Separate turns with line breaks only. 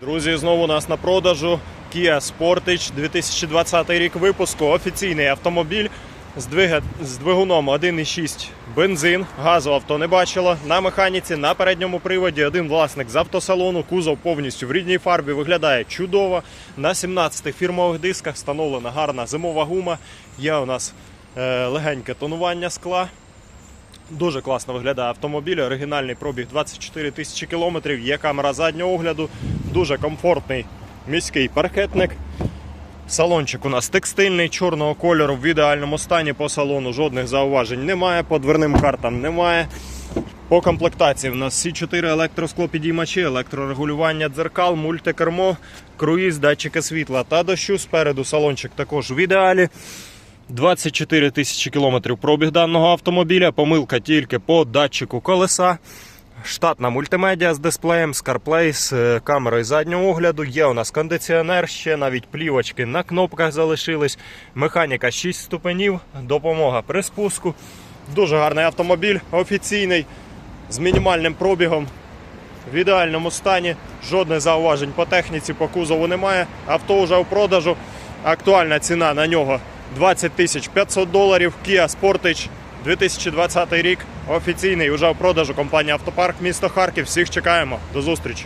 Друзі, знову у нас на продажу Kia Sportage 2020 рік випуску. Офіційний автомобіль з, двига... з двигуном 1,6 бензин. Газу авто не бачило. На механіці на передньому приводі один власник з автосалону. Кузов повністю в рідній фарбі виглядає чудово. На 17 фірмових дисках встановлена гарна зимова гума. Є у нас е, легеньке тонування скла. Дуже класно виглядає автомобіль. Оригінальний пробіг 24 тисячі кілометрів. Є камера заднього огляду. Дуже комфортний міський паркетник. Салончик у нас текстильний, чорного кольору в ідеальному стані по салону. Жодних зауважень немає. По дверним картам немає. По комплектації в нас всі 4 електросклопідіймачі, електрорегулювання дзеркал, мультикермо, круїз, датчики світла та дощу. Спереду салончик також в ідеалі. 24 тисячі кілометрів пробіг даного автомобіля. Помилка тільки по датчику колеса. Штатна мультимедіа з дисплеєм, CarPlay, з е, камерою заднього огляду. Є у нас кондиціонер, ще навіть плівочки на кнопках залишились. Механіка 6 ступенів, допомога при спуску. Дуже гарний автомобіль, офіційний, з мінімальним пробігом. В ідеальному стані, жодних зауважень по техніці, по кузову немає. Авто вже у продажу. Актуальна ціна на нього 20 тисяч 500 доларів. Kia Sportage 2020 рік. Офіційний уже у продажу компанія Автопарк місто Харків. Всіх чекаємо. До зустрічі.